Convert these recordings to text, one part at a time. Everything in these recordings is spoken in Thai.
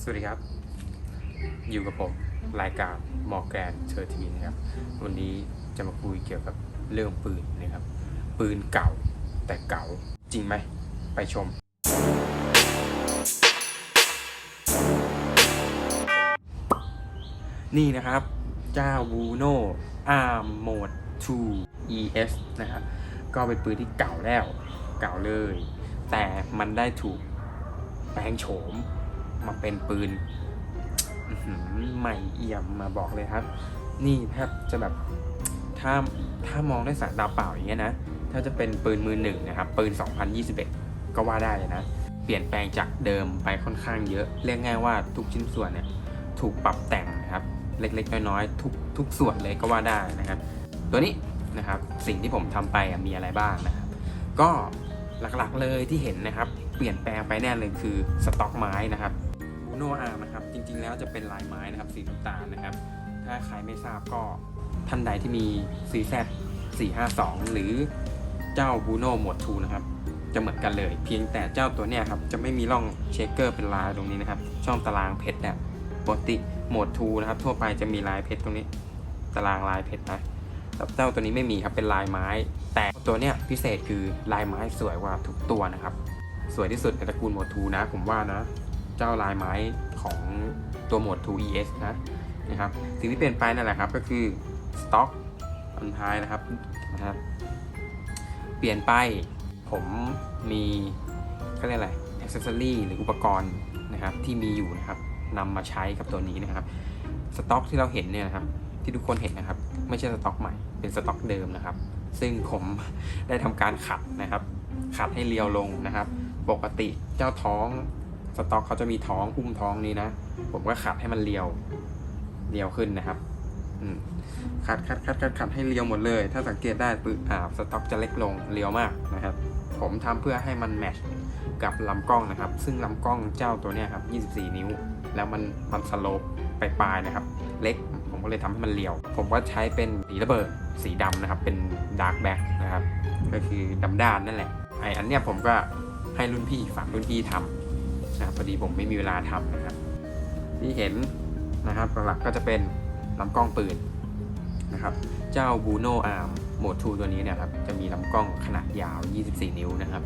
สวัสดีครับ อยู่กับผม รายการมอแกนเชอร์ทีนะครับ วันนี้จะมาคุยเกี่ยวกับเรื่องปืนนะครับ ปืนเก่าแต่เก่าจริงไหม ไปชม นี่นะครับ เจ้าบูโนอาร์มโหมด 2 ES นะครับ ก็เป็นปืนที่เก่าแล้ว เก่าเลย แต่มันได้ถูกแปลงโฉมมาเป็นปืนใหม่เอี่ยมมาบอกเลยครับ นี่แทบจะแบบถ้าถ้ามองด้วยสายตาเปล่าอย่างเงี้ยนะถ้าจะเป็นปืนมือหนึ่งนะครับ ปืน 2021 ก็ว่าได้เลยนะ เปลี่ยนแปลงจากเดิมไปค่อนข้างเยอะ เรียกง่ายว่าทุกชิ้นส่วนเนี่ยถูกปรับแต่งนะครับ เล็กๆ น้อยๆทุกทุกส่วนเลยก็ว่าได้นะครับ ตัวนี้นะครับสิ่งที่ผมทำไปมีอะไรบ้างนะครับ ก็ หลักๆเลยที่เห็นนะครับ เปลี่ยนแปลงไปแน่เลยคือสต็อกไม้นะครับบูโนอาร์นะครับจริงๆแล้วจะเป็นลายไม้นะครับสีน้ำตาลนะครับ ถ้าใครไม่ทราบก็ท่านใดที่มี CZ 452 หรือเจ้าบูโนโหมด2นะครับจะเหมือนกันเลย เพียงแต่เจ้าตัวเนี้ยครับจะไม่มีร่องเชคเกอร์เป็นลายตรงนี้นะครับ ช่องตารางเพชรเนี่ยปกติโหมด2นะครับ ทั่วไปจะมีลายเพชรตรงนี้ ตารางลายเพชรนะ แต่เจ้าตัวนี้ไม่มีครับเป็นลายไม้ แต่ตัวเนี้ยพิเศษคือลายไม้สวยกว่าทุกตัวนะครับ สวยที่สุดในตระกูลโหมด2นะ ผมว่านะ เจ้าลายไม้ของตัวโหมด 2 ES นะนะครับสิ่งที่เปลี่ยนไปนั่นแหละครับก็คือสต็อกอันท้ายนะครับนะครับ เปลี่ยนไปผมมีเขาเรียกอะไรอ c เซ s ซอรี่หรืออุปกรณ์นะครับที่มีอยู่นะครับนำมาใช้กับตัวนี้นะครับ สต็อกที่เราเห็นเนี่ยนะครับ ที่ทุกคนเห็นนะครับ ไม่ใช่สต็อกใหม่ เป็นสต็อกเดิมนะครับ ซึ่งผมได้ทำการขัดนะครับ ขัดให้เรียวลงนะครับ ปกติเจ้าท้องสต็อกเขาจะมีท้องอุ้มท้องนี้นะ ผมก็ขัดให้มันเรียวเรียวขึ้นนะครับขัดขัดขัดขัดขัดให้เรียวหมดเลย ถ้าสังเกตได้ปืนอ่าสต็อกจะเล็กลงเรียวมากนะครับ ผมทำเพื่อให้มันแมชกับลำกล้องนะครับ ซึ่งลำกล้องเจ้าตัวเนี้ยครับ 24 นิ้ว แล้วมันมันสโลปไปปลายๆนะครับ เล็ก ก็เลยทำให้มันเรียว ผมก็ใช้เป็นสีระเบิดสีดำนะครับ เป็นดาร์กแบ็กนะครับ ก็คือดำด้านนั่นแหละ ไออันเนี้ยผมก็ให้รุ่นพี่ฝากรุ่นพี่ทำนะครับพอดีผมไม่มีเวลาทำนะครับ ที่เห็นนะครับหลักๆก็จะเป็นลำกล้องปืนนะครับ เจ้า Bruno Arm โหมด 2 ตัวนี้เนี่ยครับ จะมีลำกล้องขนาดยาว 24 นิ้วนะครับ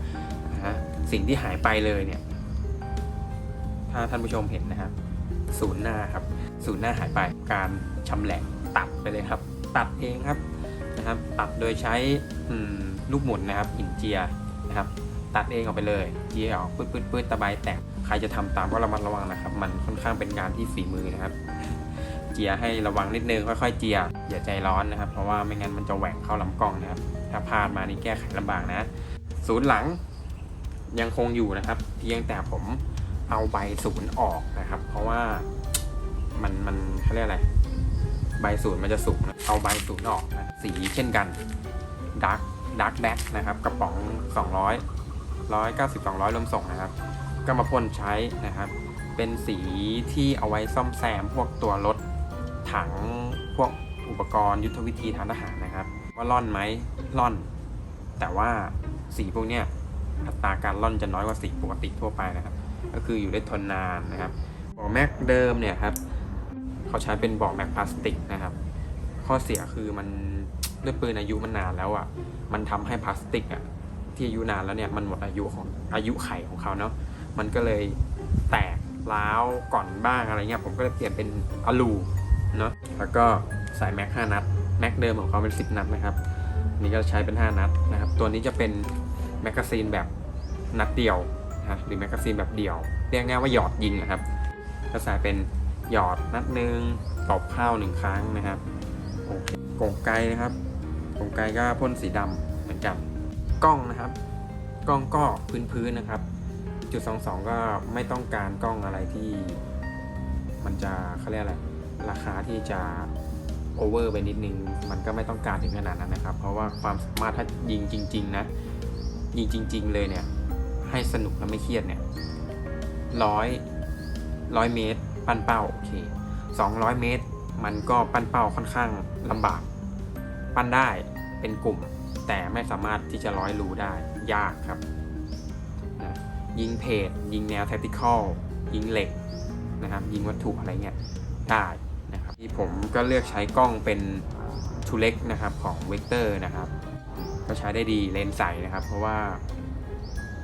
นะฮะสิ่งที่หายไปเลยเนี่ย ถ้าท่านผู้ชมเห็นนะครับ ศูนย์หน้าครับ ศูนย์หน้าหายไป การชำแหละตัดไปเลยครับ ตัดเองครับนะครับตัดโดยใช้ลูกหมุนนะครับหินเจียนะครับตัดเองออกไปเลยเจียออกปื๊ดปื๊ดปื๊ดตะไบแตกใครจะทำตามก็ระมัดระวังนะครับ มันค่อนข้างเป็นงานที่ฝีมือนะครับ เจียให้ระวังนิดนึงค่อยๆเจียอย่าใจร้อนนะครับ เพราะว่าไม่งั้นมันจะแหว่งเข้าลำกล้องนะครับ ถ้าพลาดมานี่แก้ไขลำบากนะศูนย์หลังยังคงอยู่นะครับ เพียงแต่ผมเอาใบศูนย์ออกนะครับ เพราะว่า มันมันเขาเรียกอะไร ใบศูนย์มันจะสุกนะเอาใบศูนย์ออกนะสีเช่นกันดาร์กดาร์กแบ็กนะครับกระป๋อง 200 190 200รวมส่งนะครับ ก็มาพ่นใช้นะครับ เป็นสีที่เอาไว้ซ่อมแซมพวกตัวรถถังพวกอุปกรณ์ยุทธวิธีทางทหารนะครับ ว่าล่อนไหมล่อน แต่ว่าสีพวกเนี้ยอัตราการล่อนจะน้อยกว่าสีปกติทั่วไปนะครับ ก็คืออยู่ได้ทนนานนะครับบอกแม็กเดิมเนี่ยครับ เขาใช้เป็นบอกแม็กพลาสติกนะครับ ข้อเสียคือมันด้วยปืนอายุมันนานแล้วอะ่ะ มันทำให้พลาสติกอะ่ะที่อายุนานแล้วเนี่ยมันหมดอายุของอายุไขของเขาเนาะ มันก็เลยแตกร้าวก่อนบ้างอะไรเงี้ยผมก็เลยเปลี่ยนเป็นอะลูเนาะ แล้วก็ใส่แม็ก5นัดแม็กเดิมของเขาเป็น 10 นัดนะครับ นี่ก็ใช้เป็น 5 นัดนะครับ ตัวนี้จะเป็นแมกกาซีนแบบนัดเดียวนะหรือแมกกาซีนแบบเดี่ยว เรียกง่ายว่าหยอดยิงนะครับ ก็ใส่เป็น หยอดนัดหนึ่งตบข้าวหนึ่งครั้งนะครับโอเคกงไกนะครับกงไกก็พ่นสีดำเหมือนกันกล้องนะครับ กล้องก็พื้นๆนะครับ จุดสองสองก็ไม่ต้องการกล้องอะไรที่ มันจะเขาเรียกอะไรราคาที่จะโอเวอร์ไปนิดนึง มันก็ไม่ต้องการถึงขนาดนั้นนะครับ เพราะว่าความสามารถถ้ายิงจริง ๆ นะ ยิงจริง ๆ เลยเนี่ย ให้สนุกและไม่เครียดเนี่ยร้อยร้อยเมตร ปั้นเป้าโอเคสองร้อยเมตร มันก็ปั้นเป้าค่อนข้างลำบาก ปั้นได้เป็นกลุ่ม แต่ไม่สามารถที่จะร้อยรูได้ยากครับยิงเพจยิงแนว tactical ยิงเหล็กนะครับ ยิงวัตถุอะไรเงี้ยได้นะครับที่ผมก็เลือกใช้กล้องเป็นทูเล็กนะครับของเวกเตอร์นะครับก็ใช้ได้ดีเลนส์ใสนะครับ เพราะว่า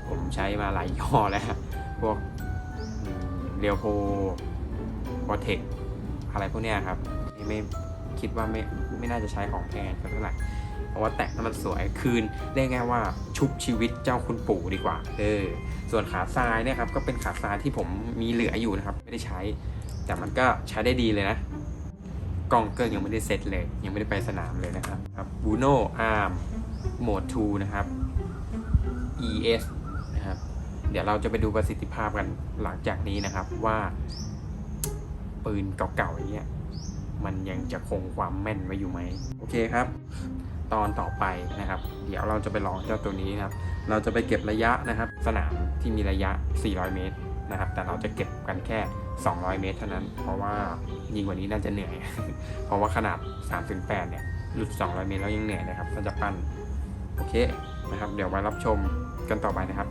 ผมใช้มาหลายยี่ห้อแล้วพวกเรียวโพ โปรเทคอะไรพวกเนี้ยครับไม่คิดว่าไม่ไม่น่าจะใช้ของแพงสักเท่าไหร่เพราะว่าแต่งแล้วมันสวยคืนเรียกง่ายว่าชุบชีวิตเจ้าคุณปู่ดีกว่า เออ ส่วนขาทรายเนี่ยครับก็เป็นขาทรายที่ผมมีเหลืออยู่นะครับ ไม่ได้ใช้ แต่มันก็ใช้ได้ดีเลยนะกล้องเก็ยังไม่ได้เซ็ตเลย ยังไม่ได้ไปสนามเลยนะครับครับบูโนอาร์มโหมด2นะครับ ES นะครับ เดี๋ยวเราจะไปดูประสิทธิภาพกันหลังจากนี้นะครับว่า ปืนเก่าๆอย่างเงี้ยมันยังจะคงความแม่นไว้อยู่ไหมโอเคครับ ตอนต่อไปนะครับ เดี๋ยวเราจะไปลองเจ้าตัวนี้นะครับ เราจะไปเก็บระยะนะครับ สนามที่มีระยะ 400 เมตรนะครับ แต่เราจะเก็บกันแค่ 200 เมตร เท่านั้น เพราะว่ายิงกว่านี้น่าจะเหนื่อย เพราะว่าขนาด3-8เนี่ยหลุด 200 เมตรแล้วยังเหนื่อยนะครับถ้าจะปั้นโอเคนะครับ เดี๋ยวไว้รับชมกันต่อไปนะครับ